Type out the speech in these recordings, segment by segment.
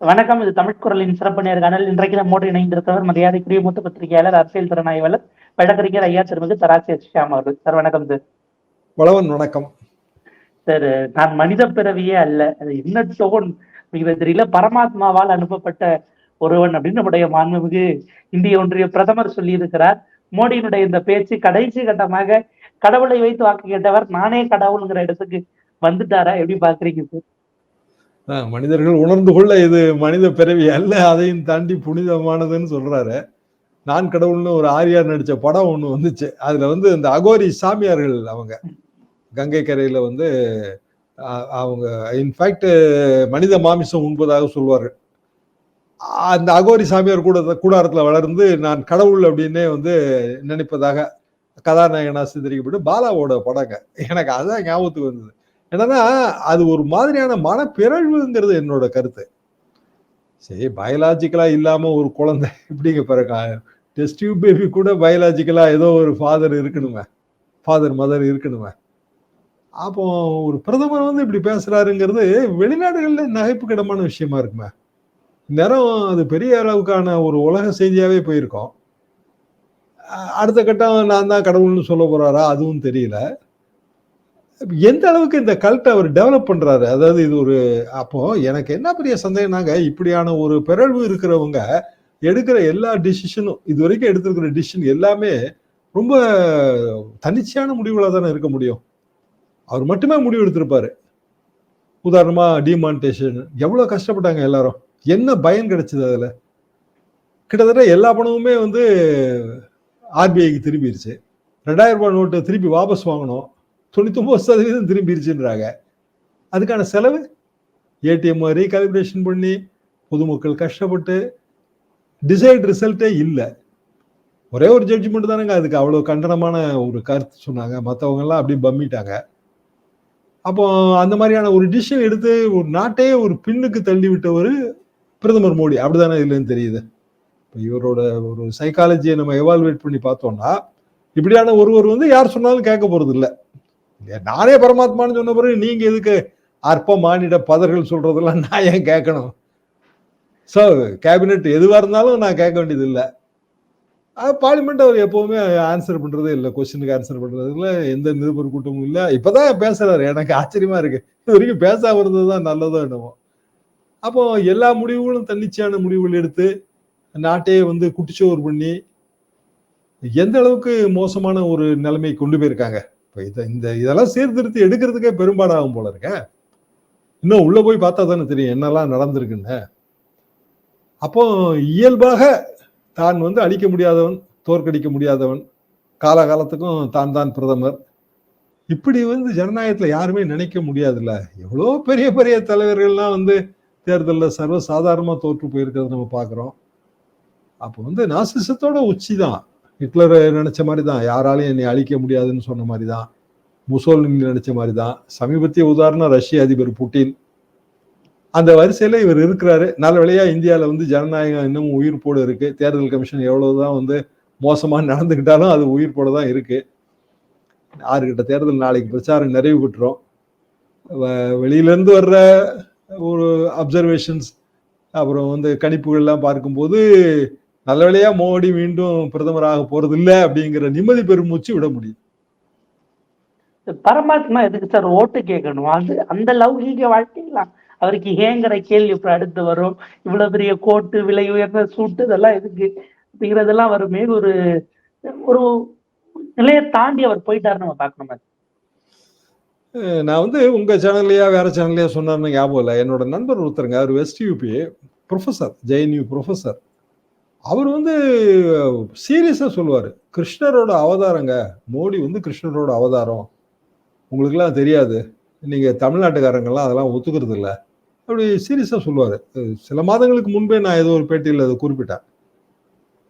வணக்கம் இது தமிழ் குரலின் சிறப்பு நேர்காணல் இன்றைக்கு நம்மோடு இணைந்திருக்கிறவர் மரியாதைக்குரிய மூத்த பத்திரிகையாளர் அரசியல் திறனாய்வாளர் வழக்கறிஞர் ஐயா திருமிகு தராசி ஷியாம் அவர்கள். சார் வணக்கம் சார். வளவன் வணக்கம். சார் நான் மனித பிறவியே அல்ல. டோன் அப்படிங்கிறது தெரியல பரமாத்மாவால் அனுப்பப்பட்ட ஒருவன் அப்படின்னு நம்முடைய மாண்புமிகு இந்திய ஒன்றிய பிரதமர் சொல்லியிருக்கிறார். மோடியினுடைய இந்த பேச்சு கடைசி கட்டமாக கடவுளை வைத்து வாக்கு கேட்டவர் நானே கடவுளுங்கிற இடத்துக்கு வந்துட்டாரா? எப்படி பாக்குறீங்க சார்? மனிதர்கள் உணர்ந்து கொள்ள இது மனித பிறவி அல்ல அதையும் தாண்டி புனிதமானதுன்னு சொல்றாரு. நான் கடவுள்னு ஒரு ஆரியார் நடிச்ச படம் ஒன்று வந்துச்சு. அதுல வந்து இந்த அகோரி சாமியார்கள் அவங்க. கங்கை கரையில வந்து அவங்க இன்ஃபேக்ட் மனித மாமிசம் உண்பதாக சொல்வார்கள். அந்த அகோரி சாமியார் கூட கூடாரத்தில் வளர்ந்து நான் கடவுள் அப்படின்னே வந்து நினைப்பதாக கதாநாயகனா சித்தரிக்கப்பட்டு பாலாவோட படங்க. எனக்கு அதுதான் ஞாபகத்துக்கு வந்தது. என்னன்னா அது ஒரு மாதிரியான மனப்பிறழ்வுங்கிறது என்னோட கருத்து. சரி பயாலாஜிக்கலா இல்லாம ஒரு குழந்தை இப்படிங்க பிறகு டெஸ்ட் டியூப் பேபி கூட பயாலாஜிக்கலா ஏதோ ஒரு ஃபாதர் இருக்கணுமே. ஃபாதர் மதர் இருக்கணுமே. அப்போ ஒரு பிரதமர் வந்து இப்படி பேசுறாருங்கிறது வெளிநாடுகள்ல நகைப்புக்கிடமான விஷயமா இருக்குமே. நேரம் அது பெரிய அளவுக்கான ஒரு உலக செய்தியாவே போயிருக்கோம். அடுத்த கட்டம் நான் தான் கடவுள்னு சொல்ல போறாரா? அதுவும் தெரியல. எந்த அளவுக்கு இந்த கல்ட்டை அவர் டெவலப் பண்ணுறாரு அதாவது இது ஒரு அப்போ எனக்கு என்ன பெரிய சந்தேகம்னாங்க இப்படியான ஒரு பிறழ்வு இருக்கிறவங்க எடுக்கிற எல்லா டிசிஷனும் இது வரைக்கும் எடுத்திருக்கிற டிசிஷன் எல்லாமே ரொம்ப தனிச்சையான முடிவுகளாக தானே இருக்க முடியும். அவர் மட்டுமே முடிவு எடுத்திருப்பாரு. உதாரணமாக டிமான்டேஷன் எவ்வளோ கஷ்டப்பட்டாங்க எல்லாரும். என்ன பயன் கிடைச்சது அதில்? கிட்டத்தட்ட எல்லா பணமுமே வந்து ஆர்பிஐக்கு திரும்பிடுச்சு ரெண்டாயிரம் ரூபாய் நோட்டு திருப்பி வாபஸ் வாங்கணும். தொண்ணூத்தொம்பது சதவீதம் திரும்பிடுச்சுன்றாங்க அதுக்கான செலவு? ஏடிஎம் ரீகாலிபிரேஷன் பண்ணி பொதுமக்கள் கஷ்டப்பட்டு டிசைட் ரிசல்ட்டே இல்லை. ஒரே ஒரு ஜட்ஜ்மெண்ட் தானேங்க அதுக்கு அவ்வளோ கண்டனமான ஒரு கருத்து சொன்னாங்க. மற்றவங்கெல்லாம் அப்படியே பம்மிட்டாங்க. அப்போ அந்த மாதிரியான ஒரு டிசிஷன் எடுத்து ஒரு நாட்டையே ஒரு பின்னுக்கு தள்ளி விட்ட ஒரு பிரதமர் மோடி. அப்படிதானே இல்லைன்னு தெரியுது. இப்போ இவரோட ஒரு சைக்காலஜியை நம்ம எவால்வேட் பண்ணி பார்த்தோம்னா இப்படியான ஒருவர் வந்து யார் சொன்னாலும் கேட்க போறது இல்லை நானே பரமாத்மான்னு சொன்ன பிறகு நீங்க எதுக்கு அற்ப மானிட பதர்கள் சொல்றதெல்லாம் நான் ஏன் கேட்கணும்? ஸோ கேபினெட் எதுவாக இருந்தாலும் நான் கேட்க வேண்டியது இல்லை பார்லிமெண்ட் அவர் எப்போவுமே ஆன்சர் பண்ணுறதே இல்லை கொஸ்டினுக்கு ஆன்சர் பண்ணுறது இல்லை எந்த நிருபர் கூட்டமும் இல்லை. இப்போ தான் பேசுகிறாரு எனக்கு ஆச்சரியமாக இருக்குது இது வரைக்கும் பேசாம இருந்தது தான் நல்லதோ என்னமோ. அப்போ எல்லா முடிவுகளும் தன்னிச்சையான முடிவுகள் எடுத்து நாட்டையே வந்து குட்டிச்சோறு பண்ணி எந்த அளவுக்கு மோசமான ஒரு நிலைமை கொண்டு போயிருக்காங்க? இப்போ இதை இந்த இதெல்லாம் சீர்திருத்தி எடுக்கிறதுக்கே பெரும்பாடாகும் போல இருக்க. இன்னும் உள்ளே போய் பார்த்தா தானே தெரியும் என்னெல்லாம் நடந்திருக்குன்னு. அப்போ இயல்பாக தான் வந்து அழிக்க முடியாதவன் தோற்கடிக்க முடியாதவன் காலகாலத்துக்கும் தான் தான் பிரதமர். இப்படி வந்து ஜனநாயகத்தில் யாருமே நினைக்க முடியாதுல்ல. எவ்வளோ பெரிய பெரிய தலைவர்கள்லாம் வந்து தேர்தலில் சர்வ சாதாரணமாக தோற்று போயிருக்கிறத நம்ம பார்க்குறோம். அப்போ வந்து நாசிசத்தோட உச்சி தான் ஹிட்லர் நினைச்ச மாதிரி தான் யாராலையும் என்னை அழிக்க முடியாதுன்னு சொன்ன மாதிரி தான் முசோலினி நினைச்ச மாதிரி தான் சமீபத்திய உதாரணம் ரஷ்ய அதிபர் புட்டின். அந்த வரிசையில் இவர் இருக்கிறாரு. நல்ல வழியாக இந்தியாவில் வந்து ஜனநாயகம் இன்னமும் உயிர்ப்போடு இருக்கு. தேர்தல் கமிஷன் எவ்வளவுதான் வந்து மோசமாக நடந்துக்கிட்டாலும் அது உயிர்ப்போடு தான் இருக்கு. ஆறுகிட்ட தேர்தல் நாளைக்கு பிரச்சாரம் நிறைவு பெற்றோம். வெளியிலேருந்து வர்ற ஒரு அப்சர்வேஷன்ஸ் அப்புறம் வந்து கணிப்புகள்லாம் பார்க்கும்போது நல்ல வேளையா மோடி மீண்டும் பிரதமராக போறது இல்ல அப்படிங்கிற நிம்மதி பெருமூச்சு விட முடியும். பரமாத்மா எதுக்கு சார் ஓட்டு கேட்கணும்? அது அந்த லௌகீக வாழ்க்கையெல்லாம் அவருக்கு ஏங்கிற கேள்வி இப்ப அடுத்து வரும். இவ்வளவு பெரிய கோட்டு விலை உயர்ந்த சூட்டு இதெல்லாம் எதுக்கு அப்படிங்கிறதெல்லாம் வருமே ஒரு ஒரு நிலையை தாண்டி அவர் போயிட்டாரு நம்ம பார்க்கணும்? நான் வந்து உங்க சேனல்லையா வேற சேனல்லையா சொன்னார்னு ஞாபகம் இல்லை. என்னோட நண்பர் ஒருத்தருங்க அவர் west UP professor JNU professor அவர் வந்து சீரியஸாக சொல்லுவார். கிருஷ்ணரோட அவதாரங்க. மோடி வந்து கிருஷ்ணரோட அவதாரம். உங்களுக்குலாம் தெரியாது. நீங்கள் தமிழ்நாட்டுக்காரங்கெல்லாம் அதெல்லாம் ஒத்துக்கிறது இல்லை அப்படி சீரியஸாக சொல்லுவார். சில மாதங்களுக்கு முன்பே நான் ஏதோ ஒரு பேட்டியில் அதை குறிப்பிட்டேன்.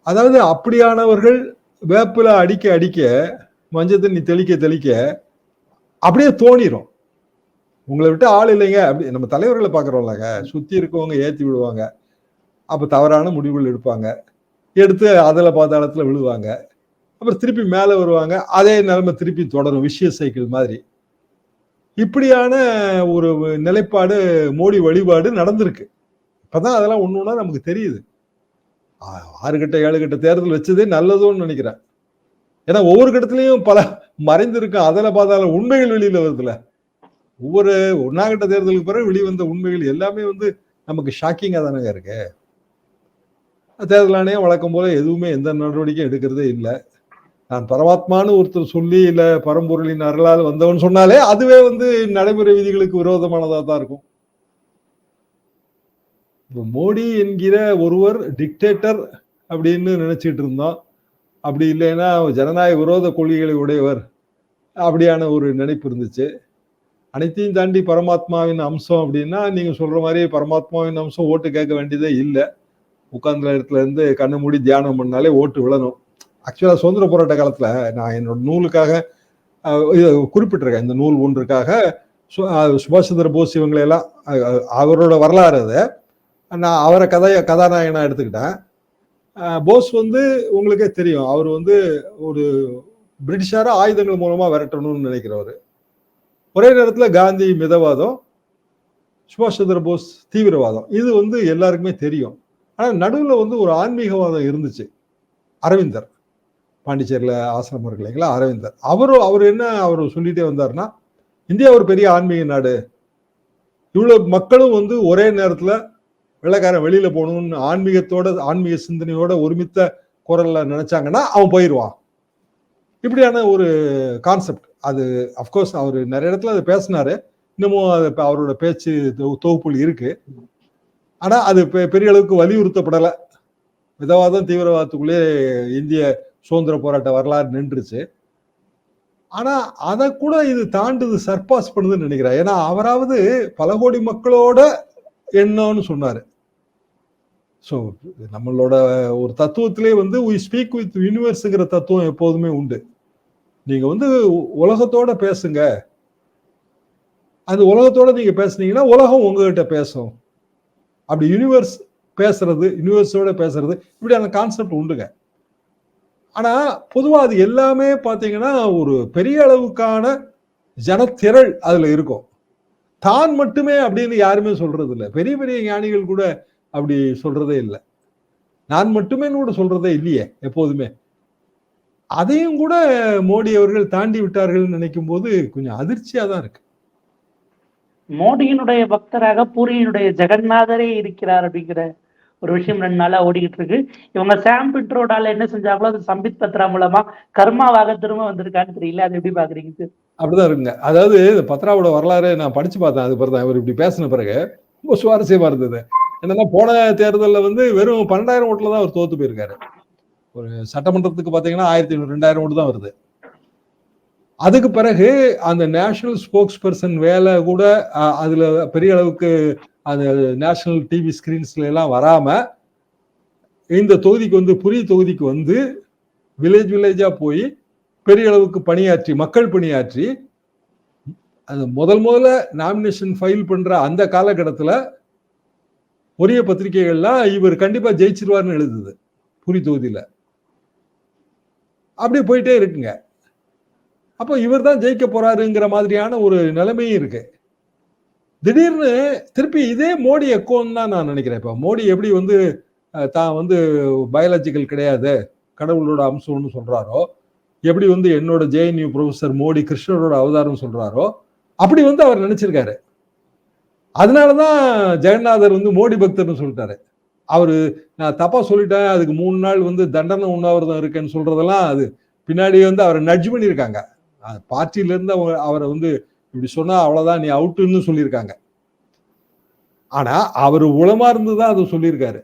அதாவது அப்படியானவர்கள் வேப்பில் அடிக்க அடிக்க மஞ்சள் தண்ணி தெளிக்க தெளிக்க அப்படியே தோணிடும் உங்களை விட்டு ஆள் இல்லைங்க. அப்படி நம்ம தலைவர்களை பார்க்குறோம்லங்க. சுற்றி இருக்கவங்க ஏற்றி விடுவாங்க. அப்போ தவறான முடிவுகள் எடுப்பாங்க. எடுத்து அதில் பாதாளத்துல விழுவாங்க. அப்புறம் திருப்பி மேலே வருவாங்க. அதே நிலைமை திருப்பி தொடரும். விஷய சைக்கிள் மாதிரி. இப்படியான ஒரு நிலைப்பாடு மோடி வழிபாடு நடந்திருக்கு. இப்பதான் அதெல்லாம் ஒன்று ஒன்றா நமக்கு தெரியுது. ஆ- ஆறு கட்ட ஏழு கட்ட தேர்தல் வச்சதே நல்லதுன்னு நினைக்கிறேன். ஏன்னா ஒவ்வொரு கட்டத்துலையும் பல மறைந்திருக்கும் அதில் பார்த்தாலும் உண்மைகள் வெளியில் வருதுல. ஒவ்வொரு ஒன்னாம் கட்ட தேர்தலுக்கு பிறகு வெளிவந்த உண்மைகள் எல்லாமே வந்து நமக்கு ஷாக்கிங்காக தானங்க இருக்குது தேர்தல் ஆணையம் வழக்கம் போல எதுவுமே எந்த நடவடிக்கையும் எடுக்கிறதே இல்லை. நான் பரமாத்மான்னு ஒருத்தர் சொல்லி இல்லை பரம்பொருளின் அருளால் வந்தவன் சொன்னாலே அதுவே வந்து நடைமுறை விதிகளுக்கு விரோதமானதாக தான் இருக்கும். இப்போ மோடி என்கிற ஒருவர் டிக்டேட்டர் அப்படின்னு நினச்சிட்டு இருந்தோம் அப்படி இல்லைன்னா ஜனநாயக விரோத கொள்கைகளை உடையவர் அப்படியான ஒரு நினைப்பு இருந்துச்சு. அனைத்தையும் தாண்டி பரமாத்மாவின் அம்சம் அப்படின்னா நீங்கள் சொல்கிற மாதிரி பரமாத்மாவின் அம்சம் ஓட்டு கேட்க வேண்டியதே இல்லை. உட்கார்ந்த இடத்துல இருந்து கண்ணை மூடி தியானம் பண்ணாலே ஓட்டு விழணும். ஆக்சுவலாக சுதந்திர போராட்ட காலத்தில் நான் என்னோட நூலுக்காக இது குறிப்பிட்டிருக்கேன். இந்த நூல் ஒன்றுக்காக சு- சுபாஷ் சந்திர போஸ் இவங்களையெல்லாம் அவரோட வரலாறு அதை. நான் அவரை கதைய கதாநாயகனாக எடுத்துக்கிட்டேன். போஸ் வந்து உங்களுக்கே தெரியும். அவர் வந்து ஒரு பிரிட்டிஷார ஆயுதங்கள் மூலமாக விரட்டணும்னு நினைக்கிறவர். ஒரே நேரத்தில் காந்தி மிதவாதம் சுபாஷ் சந்திர போஸ் தீவிரவாதம். இது வந்து எல்லாருக்குமே தெரியும். ஆனால் நடுவில் வந்து ஒரு ஆன்மீகவாதம் இருந்துச்சு. அரவிந்தர் பாண்டிச்சேரியில் ஆசிரமம் இருக்கு இல்லைங்களா? அரவிந்தர். அவரும் அவர் என்ன அவர் சொல்லிகிட்டே வந்தார்னா இந்தியா ஒரு பெரிய ஆன்மீக நாடு. இவ்வளோ மக்களும் வந்து ஒரே நேரத்தில் வெள்ளைக்காரன் வெளியில் போகணும்னு ஆன்மீகத்தோட ஆன்மீக சிந்தனையோட ஒருமித்த குரலில் நினச்சாங்கன்னா அவன் போயிடுவான். இப்படியான ஒரு கான்செப்ட் அது அஃப்கோர்ஸ் அவர் நிறைய இடத்துல அதை பேசினாரு. இன்னமும் அது அவரோட பேச்சு தொகுப்புகள் இருக்குது ஆனால் அது பெ- பெரிய அளவுக்கு வலியுறுத்தப்படலை. மிதவாதம் தீவிரவாதத்துக்குள்ளே இந்திய சுதந்திர போராட்ட வரலாறு நின்றுச்சு. ஆனால் அதை கூட இது தாண்டுது சர்பாஸ் பண்ணுதுன்னு நினைக்கிறேன். ஏன்னா அவராவது பல கோடி மக்களோட என்னன்னு சொன்னார். ஸோ நம்மளோட ஒரு தத்துவத்திலே வந்து we ஸ்பீக் வித் யூனிவர்ஸுங்கிற தத்துவம் எப்போதுமே உண்டு. நீங்கள் வந்து உலகத்தோட பேசுங்க. அது உலகத்தோட நீங்கள் பேசுனீங்கன்னா உலகம் உங்ககிட்ட பேசும். அப்படி யூனிவர்ஸ் பேசுறது யூனிவர்ஸோட பேசுறது இப்படியான கான்செப்ட் உண்டுங்க. ஆனால் பொதுவாக அது எல்லாமே பார்த்தீங்கன்னா ஒரு பெரிய அளவுக்கான ஜனத்திரள் அதில் இருக்கும். தான் மட்டுமே அப்படின்னு யாருமே சொல்றது இல்லை. பெரிய பெரிய ஞானிகள் கூட அப்படி சொல்றதே இல்லை. நான் மட்டுமே கூட சொல்றதே இல்லையே எப்போதுமே. அதையும் கூட மோடி அவர்கள் தாண்டி விட்டார்கள் நினைக்கும் போது கொஞ்சம் அதிர்ச்சியாக தான் இருக்கு. மோடியினுடைய பக்தராக பூரியினுடைய ஜெகநாதரே இருக்கிறார் அப்படிங்கிற ஒரு விஷயம் ரெண்டு நாளா ஓடிக்கிட்டு இருக்கு. இவங்க சாம் பிட்ரோடால என்ன செஞ்சாங்களோ அது சம்பித் பத்ரா மூலமா கர்மாவாக திரும்ப வந்திருக்கான்னு தெரியல. அது எப்படி பாக்குறீங்க சார்? அப்படிதான் இருக்குங்க. அதாவது இந்த பத்ராவோட வரலாறு நான் படிச்சு பார்த்தேன். அது பிறகு அவர் இப்படி பேசின பிறகு ரொம்ப சுவாரஸ்யமா இருந்தது. என்னன்னா போன தேர்தலில் வந்து வெறும் பன்னெண்டாயிரம் ஓட்டுல தான் அவர் தோத்து போயிருக்காரு. ஒரு சட்டமன்றத்துக்கு பாத்தீங்கன்னா ஆயிரத்தி ரெண்டாயிரம் ஓட்டு தான் வருது. அதுக்கு பிறகு அந்த நேஷனல் ஸ்போக்ஸ் பர்சன் வேலை கூட அதுல பெரிய அளவுக்கு அந்த நேஷனல் டிவி ஸ்கிரீன்ஸ்ல எல்லாம் வராம இந்த தொகுதிக்கு வந்து புரிய தொகுதிக்கு வந்து வில்லேஜ் வில்லேஜா போய் பெரிய அளவுக்கு பணியாற்றி மக்கள் பணியாற்றி அது முதல் முதல்ல நாமினேஷன் ஃபைல் பண்ற அந்த காலகட்டத்தில் ஒரே பத்திரிகைகள்லாம் இவர் கண்டிப்பா ஜெயிச்சிருவார்னு எழுதுது புரி தொகுதியில். அப்படியே போயிட்டே இருக்குங்க. அப்போ இவர் தான் ஜெயிக்க போறாருங்கிற மாதிரியான ஒரு நிலைமையும் இருக்கு. திடீர்னு திருப்பி இதே மோடி எக்கோன்னு தான் நான் நினைக்கிறேன் இப்போ. மோடி எப்படி வந்து தான் வந்து பயாலஜிக்கல் கிடையாது கடவுளோட அம்சம்னு சொல்றாரோ எப்படி வந்து என்னோட ஜேஎன்யூ ப்ரொஃபசர் மோடி கிருஷ்ணரோட அவதாரம் சொல்றாரோ அப்படி வந்து அவர் நினைச்சிருக்காரு. அதனாலதான் ஜெகநாதர் வந்து மோடி பக்தர்னு சொல்லிட்டாரு. அவர் நான் தப்பா சொல்லிட்டேன் அதுக்கு மூணு நாள் வந்து தண்டனை உண்ணாவிரதம் இருக்குன்னு சொல்றதெல்லாம் அது பின்னாடி வந்து அவரை நட்ஜ் பண்ணியிருக்காங்க. பார்ட்டியிலேருந்து பார்ட்டியில இருந்து அவங்க அவரை வந்து இப்படி சொன்னா அவ்வளவுதான் நீ அவுட்டுன்னு சொல்லியிருக்காங்க. ஆனா அவர் உளமாக இருந்து தான் அதை சொல்லியிருக்காரு.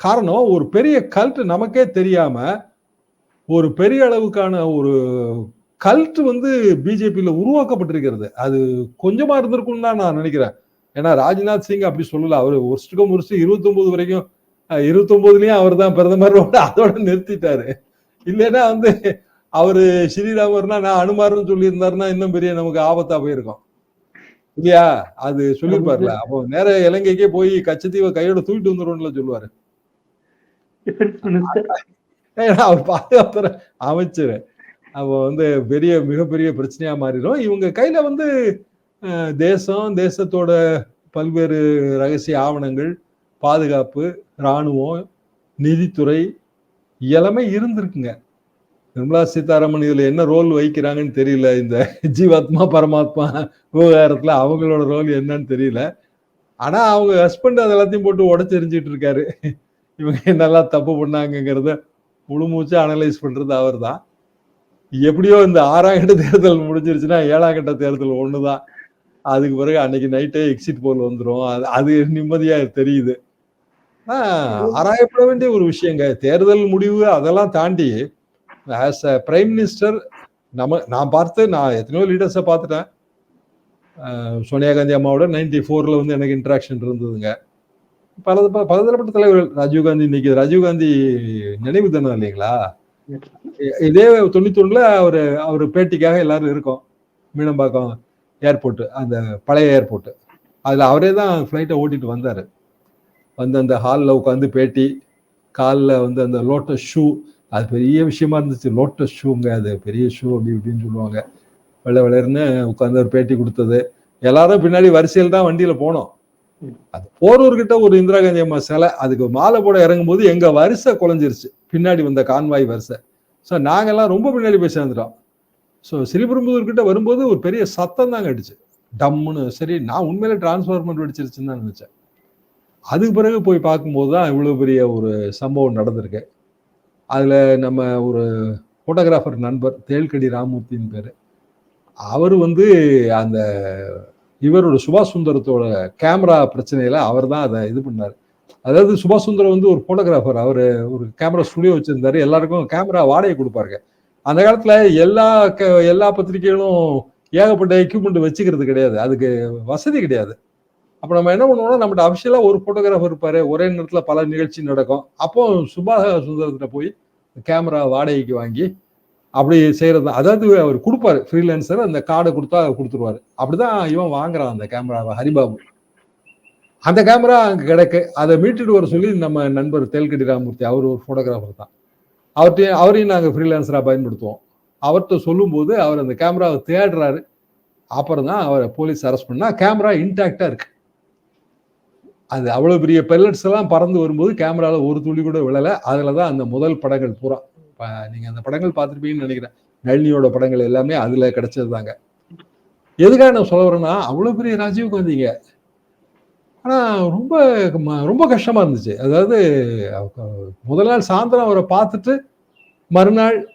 காரணம் ஒரு பெரிய கல்ட்டு நமக்கே தெரியாம ஒரு பெரிய அளவுக்கான ஒரு கல்ட்டு வந்து பிஜேபியில உருவாக்கப்பட்டிருக்கிறது. அது கொஞ்சமா இருந்திருக்கும்னு தான் நான் நினைக்கிறேன். ஏன்னா ராஜ்நாத் சிங் அப்படி சொல்லல. அவர் வருஷத்துக்கும் வருஷம் இருபத்தொம்போது வரைக்கும் இருபத்தொம்போதுலேயும் அவர் தான் பிரதமர். அதோட நிறுத்திட்டாரு. இல்லைன்னா வந்து அவரு ஸ்ரீராமர்னா நான் அனுமார்னு சொல்லியிருந்தாருன்னா இன்னும் பெரிய நமக்கு ஆபத்தா போயிருக்கும். இல்லையா? அது சொல்லியிருப்பார்ல. அப்போ நேர இலங்கைக்கே போய் கச்சத்தீவை கையோட தூக்கிட்டு வந்துருவோம்ல சொல்லுவாரு. அவர் பாதுகாப்பு அமைச்சர். அப்போ வந்து பெரிய மிகப்பெரிய பிரச்சனையா மாறிடும். இவங்க கையில வந்து தேசம் தேசத்தோட பல்வேறு ரகசிய ஆவணங்கள் பாதுகாப்பு இராணுவம் நிதித்துறை எல்லாமே இருந்திருக்குங்க. நிர்மலா சீதாராமன் இதுல என்ன ரோல் வகிக்கிறாங்கன்னு தெரியல. இந்த ஜீவாத்மா பரமாத்மா விவகாரத்துல அவங்களோட ரோல் என்னன்னு தெரியல. ஆனா அவங்க ஹஸ்பண்ட் அது எல்லாத்தையும் போட்டு உடச்செறிஞ்சிட்டு இருக்காரு. இவங்க என்னெல்லாம் தப்பு பண்ணாங்கங்கிறத முழு மூச்சு அனலைஸ் பண்றது அவர் தான் எப்படியோ இந்த ஆறாம் கட்ட தேர்தல் முடிஞ்சிருச்சுன்னா ஏழாம் கட்ட தேர்தல் ஒண்ணுதான். அதுக்கு பிறகு அன்னைக்கு நைட்டே எக்ஸிட் போல் வந்துடும் அது அது நிம்மதியா தெரியுது. ஆராயப்பட வேண்டிய ஒரு விஷயங்க. தேர்தல் முடிவு அதெல்லாம் தாண்டி ஆஸ் அ பிரைம் மினிஸ்டர் நம்ம நான் பார்த்து நான் எத்தனையோ லீடர்ஸை பார்த்துட்டேன். சோனியா காந்தி அம்மாவோட நைன்டி ஃபோரில் வந்து எனக்கு இன்ட்ராக்ஷன் இருந்ததுங்க. பல பலதரப்பட்ட தலைவர்கள் ராஜீவ் காந்தி இன்னைக்கு ராஜீவ்காந்தி நினைவு தினம் இல்லைங்களா? இதே இதே தொண்ணூத்தொன்னுல அவர் அவர் பேட்டிக்காக எல்லாரும் இருக்கோம். மீனம்பாக்கம் ஏர்போர்ட் அந்த பழைய ஏர்போர்ட். அதுல அவரே தான் ஃப்ளைட்டை ஓட்டிட்டு வந்தாரு. வந்து அந்த ஹாலில் உட்காந்து பேட்டி காலில் வந்து அந்த லோட்டஸ் ஷூ அது பெரிய விஷயமா இருந்துச்சு. லோட்டஸ் ஷூங்க அது. பெரிய ஷூ அப்படி இப்படின்னு சொல்லுவாங்க. வெள்ளை வெள்ளர்னு உட்காந்து ஒரு பேட்டி கொடுத்தது. எல்லாரும் பின்னாடி வரிசையில் தான் வண்டியில போனோம். அது போரூர்கிட்ட ஒரு இந்திரா காந்தி அம்மா சிலை. அதுக்கு மாலை போட இறங்கும் போது எங்க வரிசை குலைஞ்சிருச்சு. பின்னாடி வந்த கான்வாய் வரிசை. ஸோ நாங்கெல்லாம் ரொம்ப பின்னாடி போய் சேர்ந்துட்டோம். ஸோ ஸ்ரீபெரும்புதூர்கிட்ட வரும்போது ஒரு பெரிய சத்தம் தாங்க அடிச்சு. டம்முன்னு. சரி நான் உண்மையிலே டிரான்ஸ்ஃபார்மர் வெடிச்சிருச்சுன்னு தான் நினைச்சேன். அதுக்கு பிறகு போய் பார்க்கும்போது தான் இவ்வளோ பெரிய ஒரு சம்பவம் நடந்திருக்கு. அதில் நம்ம ஒரு ஃபோட்டோகிராஃபர் நண்பர் தேல்கடி ராமூர்த்தின்னு பேர். அவர் வந்து அந்த இவரோட சுபாஷ் சுந்தரத்தோட கேமரா பிரச்சனையில் அவர் தான் அதை இது பண்ணார். அதாவது சுபாஷ் சுந்தரம் வந்து ஒரு ஃபோட்டோகிராஃபர் அவர் ஒரு கேமரா ஸ்டுடியோ வச்சுருந்தாரு. எல்லாருக்கும் கேமரா வாடகை கொடுப்பாருங்க. அந்த காலத்தில் எல்லா க- எல்லா பத்திரிகைகளும் ஏகப்பட்ட எக்யூப்மெண்ட் வச்சுக்கிறது கிடையாது. அதுக்கு வசதி கிடையாது. அப்ப நம்ம என்ன பண்ணுவோம்னா நம்மகிட்ட அபிஷியலா ஒரு போட்டோகிராஃபர் இருப்பாரு. ஒரே நேரத்துல பல நிகழ்ச்சி நடக்கும். அப்போ சுபாஷ சுந்தரத்துல போய் கேமரா வாடகைக்கு வாங்கி அப்படி செய்யறது. தான். அதாவது அவர் கொடுப்பாரு ஃப்ரீலான்சர் அந்த கார்டை கொடுத்தா கொடுத்துருவாரு. அப்படிதான் இவன் வாங்குறான் அந்த கேமராவை ஹரிபாபு. அந்த கேமரா அங்கே கிடக்கு. அதை மீட்டுட்டு வர சொல்லி நம்ம நண்பர் தேல்கடி ராமூர்த்தி அவர் ஒரு ஃபோட்டோகிராஃபர் தான். அவர்கிட்ட அவரையும் நாங்கள் ஃப்ரீலான்சராக பயன்படுத்துவோம். அவர்கிட்ட சொல்லும்போது அவர் அந்த கேமராவை தேடுறாரு. அப்புறம் தான் அவரை போலீஸ் அரெஸ்ட் பண்ணால் கேமரா இன்டாக்டாக இருக்கு. அது அவ்வளோ பெரிய பெல்லட்ஸ் எல்லாம் பறந்து வரும்போது கேமராவில் ஒரு துளி கூட விழலை. அதில் தான் அந்த முதல் படங்கள் பூரா. நீங்கள் அந்த படங்கள் பார்த்துருப்பீங்கன்னு நினைக்கிறேன். நளினியோட படங்கள் எல்லாமே அதில் கிடைச்சது தாங்க எதுக்காக நான் சொல்ல வரேன்னா அவ்வளோ பெரிய ராஜீவ் காந்திங்க. ஆனால் ரொம்ப ம- ரொம்ப கஷ்டமாக இருந்துச்சு. அதாவது முதல் நாள் சாயந்தரம் அவரை பார்த்துட்டு மறுநாள்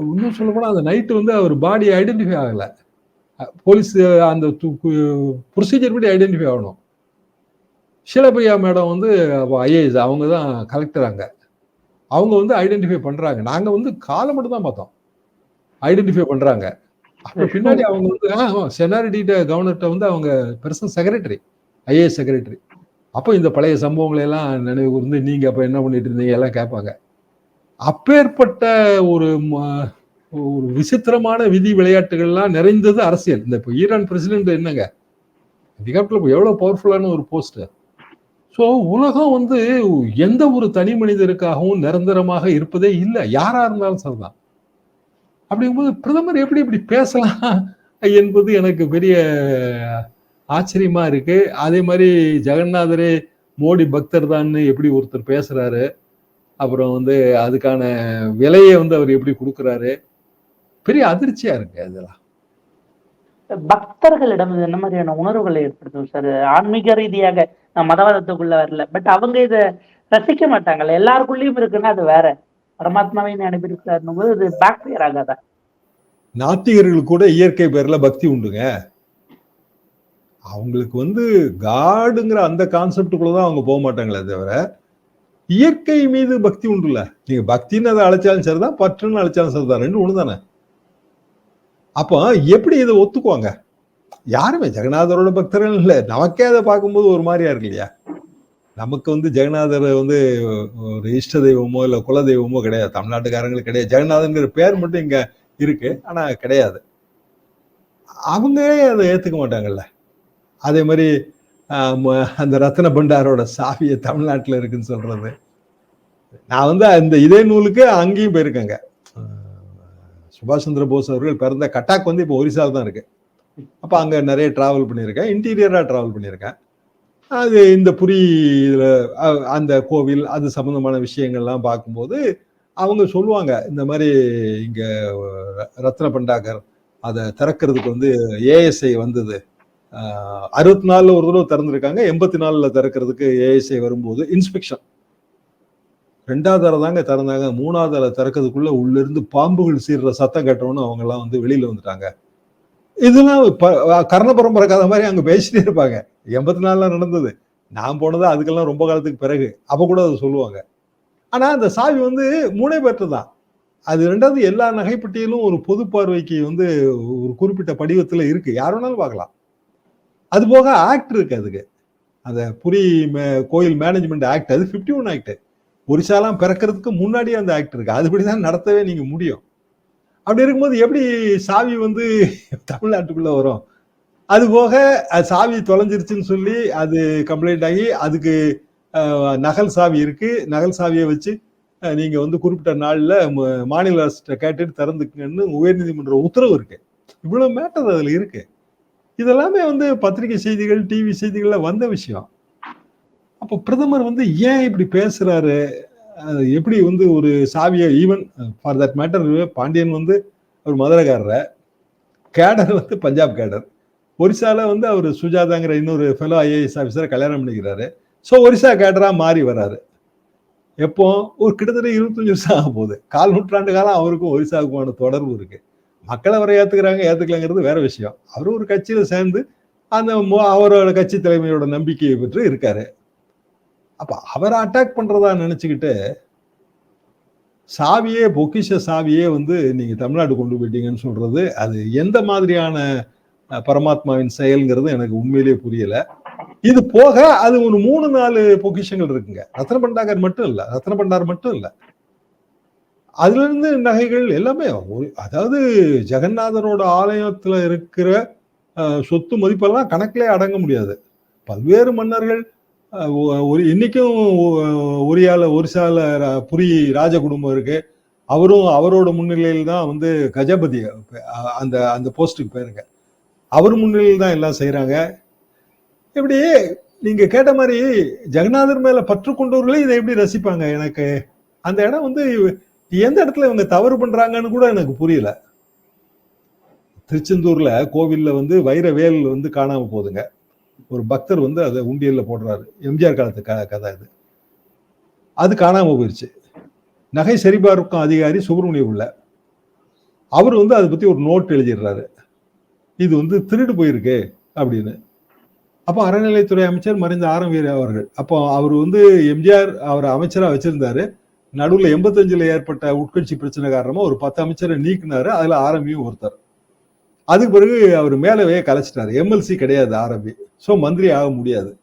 இன்னும் சொல்லப்போனால் அந்த நைட்டு வந்து அவர் பாடி ஐடென்டிஃபை ஆகலை. போலீஸ் அந்த ப்ரொசீஜர் படி ஐடென்டிஃபை ஆகணும். ஷீலபிரியா மேடம் வந்து ஐஏஎஸ் அவங்க தான் கலெக்டர் அங்க. அவங்க வந்து ஐடென்டிஃபை பண்றாங்க. நாங்க வந்து காலை மட்டும் தான் பார்த்தோம். ஐடென்டிஃபை பண்றாங்க. அப்புறம் பின்னாடி அவங்க வந்து செனாரிட்டிட்ட கவர்னர்கிட்ட வந்து அவங்க பெருசாக செக்ரட்டரி ஐஏஎஸ் செக்ரட்டரி அப்போ இந்த பழைய சம்பவங்களை எல்லாம் நினைவு கூர்ந்து நீங்க அப்போ என்ன பண்ணிட்டு இருந்தீங்க? எல்லாம் கேட்பாங்க. அப்பேற்பட்ட ஒரு ஒரு விசித்திரமான விதி விளையாட்டுகள்லாம் நிறைந்தது அரசியல். இந்த இப்போ ஈரான் பிரசிடென்ட் என்னங்க? அதிகாரத்தில் இப்போ எவ்வளோ பவர்ஃபுல்லான ஒரு போஸ்ட் ஸோ உலகம் வந்து எந்த ஒரு தனி மனிதருக்காகவும் நிரந்தரமாக இருப்பதே இல்லை. யாரா இருந்தாலும் சரிதான். அப்படிங்கும்போது பிரதமர் எப்படி இப்படி பேசலாம் என்பது எனக்கு பெரிய ஆச்சரியமா இருக்கு. அதே மாதிரி ஜெகநாதரே மோடி பக்தர் தான்னு எப்படி ஒருத்தர் பேசுறாரு அப்புறம் வந்து அதுக்கான விலையை வந்து அவர் எப்படி கொடுக்குறாரு பெரிய அதிர்ச்சியா இருக்கு இதெல்லாம் பக்தர்களிடம் என்ன மாதிரியான உணர்வுகளை ஏற்படுத்தும் சார்? ஆன்மீக ரீதியாக மதவாதத்துக்குள்ள வரல. பட் அவங்க இதை ரசிக்க மாட்டாங்கல்ல. எல்லாருக்குள்ளயும் இருக்குன்னா அது வேற. பரமாத்மாவை அனுப்பியிருக்காருன்னும் போது இது பேக் ஃபயர் ஆகாதா? நாத்திகர்கள் கூட இயற்கை பேர்ல பக்தி உண்டுங்க. அவங்களுக்கு வந்து காடுங்கிற அந்த கான்செப்டுக்குள்ள தான் அவங்க போக மாட்டாங்களே தவிர இயற்கை மீது பக்தி உண்டுல்ல. நீங்க பக்தின்னு அதை அழைச்சாலும் சரிதான் பற்றுன்னு அழைச்சாலும் சரிதான். ரெண்டு ஒண்ணு தானே அப்போ எப்படி இதை ஒத்துக்குவாங்க? யாருமே ஜெகநாதரோட பக்தர்கள் இல்லை. நமக்கே அதை பார்க்கும்போது ஒரு மாதிரியா இருக்கு இல்லையா? நமக்கு வந்து ஜெகநாதர் வந்து ஒரு இஷ்ட தெய்வமோ இல்லை குல தெய்வமோ கிடையாது. தமிழ்நாட்டுக்காரங்களுக்கு கிடையாது. ஜெகநாதன்கிற பேர் மட்டும் இங்க இருக்கு. ஆனா கிடையாது. அவங்களே அதை ஏத்துக்க மாட்டாங்கல்ல. அதே மாதிரி ஆஹ் அந்த ரத்ன பண்டாரோட சாவியை தமிழ்நாட்டுல இருக்குன்னு சொல்றது. நான் வந்து அந்த இதே நூலுக்கு அங்கேயும் போயிருக்கேங்க. ஆஹ் சுபாஷ் சந்திர போஸ் அவர்கள் பிறந்த கட்டாக் வந்து இப்போ ஒரிசாவில் தான் இருக்கு. அப்ப அங்க நிறைய டிராவல் பண்ணியிருக்கேன். இன்டீரியரா டிராவல் பண்ணியிருக்கேன். அது இந்த புரி இதுல அந்த கோவில் அது சம்பந்தமான விஷயங்கள்லாம் பார்க்கும்போது அவங்க சொல்லுவாங்க இந்த மாதிரி இங்க ர- ரத்ன பண்டாகர் அதை திறக்கிறதுக்கு வந்து ஏஎஸ்ஐ வந்தது. அறுபத்தி நாலில் ஒரு தடவை திறந்துருக்காங்க எண்பத்தி நாலில் திறக்கிறதுக்கு ஏஎஸ்ஐ வரும்போது இன்ஸ்பெக்ஷன் ரெண்டாவது தடவை தாங்க திறந்தாங்க மூணாவது தடவை திறக்கிறதுக்குள்ளே உள்ள இருந்து பாம்புகள் சீர்ற சத்தம் கேட்டவொன்னு அவங்க எல்லாம் வந்து வெளியில வந்துட்டாங்க. இதெல்லாம் கர்ண பரம்பரை கதை மாதிரி அங்கே பேசிட்டே இருப்பாங்க. எண்பத்தி நாலில் நடந்தது. நான் போனது அதுக்கெல்லாம் ரொம்ப காலத்துக்கு பிறகு. அப்போ கூட அதை சொல்லுவாங்க. ஆனால் அந்த சாவி வந்து மூணே பேர்ட்டு தான் அது ரெண்டாவது எல்லா நகைப்பட்டியலும் ஒரு பொது பார்வைக்கு வந்து ஒரு குறிப்பிட்ட படிவத்தில் இருக்குது யார் வேணாலும் பார்க்கலாம். அது போக ஆக்ட் இருக்கு அதுக்கு. அந்த புரி மே- கோயில் மேனேஜ்மெண்ட் ஆக்ட் அது 51 ஒன் ஆக்ட் ஒரிசாலாம் பிறக்கிறதுக்கு முன்னாடியே அந்த ஆக்ட் இருக்கு. அதுபடிதான் நடத்தவே நீங்கள் முடியும். அப்படி இருக்கும்போது எப்படி சாவி வந்து தமிழ்நாட்டுக்குள்ளே வரும்? அது போக சாவி தொலைஞ்சிருச்சுன்னு சொல்லி அது கம்ப்ளைண்ட் ஆகி அதுக்கு நகல் சாவி இருக்கு. நகல் சாவியை வச்சு நீங்கள் நீங்க வந்து குறிப்பிட்ட நாள்ல மாநில அரசு கேட்டுட்டு திறந்துக்குங்கன்னு உயர்நீதிமன்ற உத்தரவு இருக்கு. இவ்வளவு மேட்டர் அதுல இருக்கு. இதெல்லாமே வந்து பத்திரிகை செய்திகள் டிவி செய்திகள்ல வந்த விஷயம். அப்போ பிரதமர் வந்து ஏன் இப்படி பேசுறாரு? எப்படி வந்து ஒரு சாவியை even for that matter Pandian வந்து ஒரு மதுரைக்காரர் கேடர் வந்து பஞ்சாப் கேடர். ஒரிசாவில் வந்து அவர் சுஜாதாங்கிற இன்னொரு ஃபெலோ ஐஏஎஸ் ஆஃபீஸரை கல்யாணம் பண்ணிக்கிறாரு. ஸோ ஒரிசா கேடராக மாறி வராரு. எப்போ? ஒரு கிட்டத்தட்ட இருபத்தஞ்சு வருஷம் ஆக போகுது. கால் நூற்றாண்டு காலம் அவருக்கும் ஒரிசாவுக்குமான தொடர்பு இருக்குது மக்களை அவரை ஏற்றுக்கிறாங்க ஏற்றுக்கலங்கிறது வேற விஷயம். அவரும் ஒரு கட்சியில் சேர்ந்து அந்த அவரோட கட்சி தலைமையோட நம்பிக்கையை பெற்று இருக்காரு. அப்போ அவரை அட்டாக் பண்ணுறதா நினச்சிக்கிட்டு சாவியே பொக்கிஷ சாவியே வந்து நீங்கள் தமிழ்நாடு கொண்டு போயிட்டீங்கன்னு சொல்றது அது எந்த மாதிரியான பரமாத்மாவின் செயல்ங்கிறது எனக்கு உண்மையிலேயே புரியலை. இது போக அது ஒரு மூணு நாலு பொக்கிஷங்கள் இருக்குங்க. ரத்ன பண்டாகர் மட்டும் இல்லை ரத்ன பண்டார் மட்டும் இல்லை. அதுல இருந்து நகைகள் எல்லாமே ஒரு- அதாவது ஜெகநாதரோட ஆலயத்துல இருக்கிற சொத்து மதிப்பெல்லாம் கணக்கிலே அடங்க முடியாது. பல்வேறு மன்னர்கள் ஒரு இன்னைக்கும் ஒ- ஒரியால ஒரு சால புரி ராஜ குடும்பம் இருக்கு. அவரும் அவரோட முன்னிலையில் தான் வந்து கஜபதி அந்த அந்த போஸ்ட்டுக்கு போயிருங்க. அவர் முன்னிலையில் தான் எல்லாம் செய்கிறாங்க இப்படி நீங்க கேட்ட மாதிரி ஜெகநாதர் மேல பற்று கொண்டவர்களே இதை எப்படி ரசிப்பாங்க? எனக்கு அந்த இடம் வந்து எந்த இடத்துல இவங்க தவறு பண்றாங்கன்னு கூட எனக்கு புரியல. திருச்செந்தூர்ல கோவில்ல வந்து வைரவேல் வந்து காணாம போகுதுங்க. ஒரு பக்தர் வந்து அதை உண்டியலில் போடுறாரு. எம்ஜிஆர் காலத்து க கதை இது அது காணாமல் போயிருச்சு. நகை சரிபார்க்கும் அதிகாரி சுப்பிரமணிய உள்ள. அவர் வந்து அதை பத்தி ஒரு நோட் எழுதிடுறாரு. இது வந்து திருடு போயிருக்கு அப்படின்னு. அப்போ அறநிலைத்துறை அமைச்சர் மறைந்த ஆரம் வீர அவர்கள். அப்போ அவர் வந்து எம்ஜிஆர் அவர் அமைச்சரா வச்சிருந்தாரு. நடுவுல எண்பத்தஞ்சில் ஏற்பட்ட உட்கட்சி பிரச்சனை காரணமா ஒரு பத்து அமைச்சரை நீக்கினாரு. அதுல ஆரம்பியும் ஒருத்தர். அதுக்கு பிறகு அவர் மேலவே கலைச்சிட்டார். எம்எல்சி கிடையாது ஆரம்பி ஸோ மந்திரி ஆக முடியாது.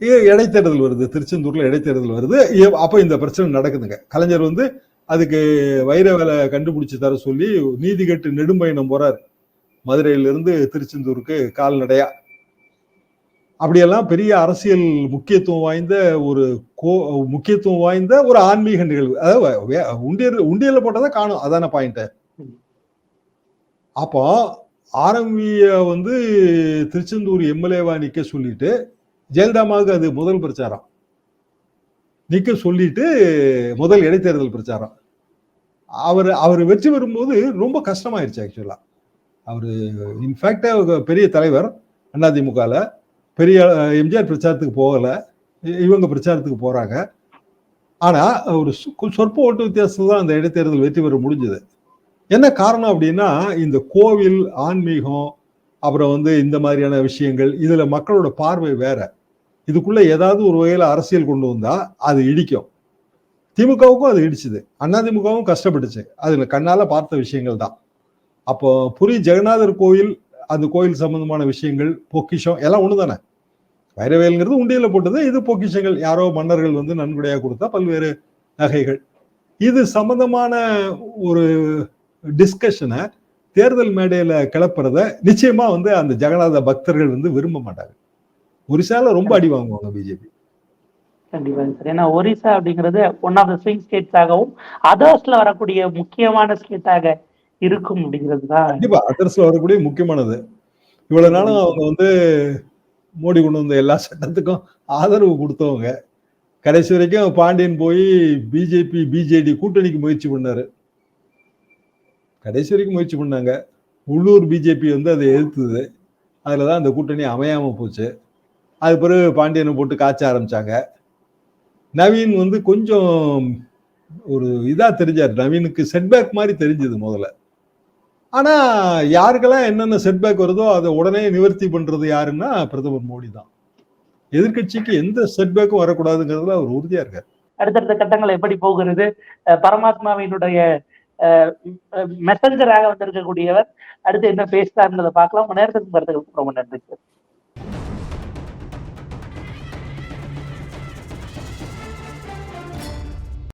இடைத்தேர்தல் வருது திருச்செந்தூரில் இடைத்தேர்தல் வருது. அப்போ இந்த பிரச்சனை நடக்குதுங்க. கலைஞர் வந்து அதுக்கு வைர வேலை கண்டுபிடிச்சு தர சொல்லி நீதி கட்டு நெடும்பயணம் போறாரு. மதுரையிலிருந்து திருச்செந்தூருக்கு கால்நடையா. அப்படியெல்லாம் பெரிய அரசியல் முக்கியத்துவம் வாய்ந்த ஒரு கோ முக்கியத்துவம் வாய்ந்த ஒரு ஆன்மீக நிகழ்வு. அதாவது வே- உண்டியல் போட்டால் தான் காணும். அதான பாயிண்ட்டு அப்போ ஆரம்பிய வந்து திருச்செந்தூர் எம்எல்ஏவா நிற்க சொல்லிட்டு ஜெயலலிதாமாவுக்கு அது முதல் பிரச்சாரம். நிற்க சொல்லிட்டு முதல் இடைத்தேர்தல் பிரச்சாரம். அவர் அவர் வெற்றி பெறும்போது ரொம்ப கஷ்டமாயிருச்சு ஆக்சுவலாக அவர் இன்ஃபேக்டாக பெரிய தலைவர் அதிமுகல. பெரிய எம்ஜிஆர் பிரச்சாரத்துக்கு போகலை. இவங்க பிரச்சாரத்துக்கு போகிறாங்க ஆனால் ஒரு சொற்ப ஓட்டு வித்தியாசத்தில் தான் அந்த இடைத்தேர்தல் வெற்றி பெற முடிஞ்சது. என்ன காரணம் அப்படின்னா இந்த கோவில் ஆன்மீகம் அப்புறம் வந்து இந்த மாதிரியான விஷயங்கள் இதுல மக்களோட பார்வை வேற. இதுக்குள்ள ஏதாவது ஒரு வகையில அரசியல் கொண்டு வந்தா அது இடிக்கும். திமுகவுக்கும் அது இடிச்சுது. அதிமுகவும் கஷ்டப்பட்டுச்சு. அதுல கண்ணால பார்த்த விஷயங்கள் தான். அப்போ புரி ஜெகநாதர் கோயில் அந்த கோயில் சம்பந்தமான விஷயங்கள் பொக்கிஷம் எல்லாம் ஒன்று தானே வைரவேலுங்கிறது உண்டியில் போட்டது. இது பொக்கிஷங்கள். யாரோ மன்னர்கள் வந்து நன்கொடையாக கொடுத்தா பல்வேறு நகைகள். இது சம்பந்தமான ஒரு டிஸ்கஷனை தேர்தல் மேடையில கிளப்புறத நிச்சயமா வந்து அந்த ஜெகநாத பக்தர்கள் வந்து விரும்ப மாட்டாங்க. ஒரிசால ரொம்ப அடி வாங்குவாங்க பிஜேபி கண்டிப்பாங்க சார். ஏன்னா ஒரிசா அப்படிங்கிறது ஒன் ஆஃப் த ஸ்விங் ஸ்டேட்ஸாகவும் அதர்ஸ்ல வரக்கூடிய முக்கியமான ஸ்டேட்டாக இருக்கும் அப்படிங்கிறது தான். கண்டிப்பா அதர்ஸ்ல வரக்கூடிய முக்கியமானது. இவ்வளவு நாளும் அவங்க வந்து மோடி கொண்டு வந்த எல்லா சட்டத்துக்கும் ஆதரவு கொடுத்தவங்க. கடைசி வரைக்கும் பாண்டியன் போய் பிஜேபி பிஜேடி கூட்டணிக்கு முயற்சி பண்ணாரு. கடைசி வரைக்கும் முயற்சி பண்ணாங்க. உள்ளூர் பிஜேபி வந்து அதை எதிர்த்தது. அதில் தான் அந்த கூட்டணி அமையாமல் போச்சு. அது பிறகு பாண்டியனை போட்டு காய்ச்ச ஆரம்பிச்சாங்க. நவீன் வந்து கொஞ்சம் ஒரு இதாக தெரிஞ்சார். நவீனுக்கு செட்பேக் மாதிரி தெரிஞ்சது முதல்ல. ஆனா யாருக்கெல்லாம் என்னென்ன செட்பேக் வருதோ அதை உடனே நிவர்த்தி பண்றது யாருன்னா பிரதமர் மோடி தான். எதிர்க்கட்சிக்கு எந்த செட்பேக்கும் வரக்கூடாதுங்கிறதுல அவர் உறுதியா இருக்கார். அடுத்தடுத்த கட்டங்கள் எப்படி போகிறது? பரமாத்மாவினுடைய மெசஞ்சராக வந்திருக்கக்கூடியவர். அடுத்து என்ன பேசினார்ன்றதை பார்க்கலாம். நேரத்துக்கு கருத்துக்களுக்கு ரொம்ப நன்றி சார்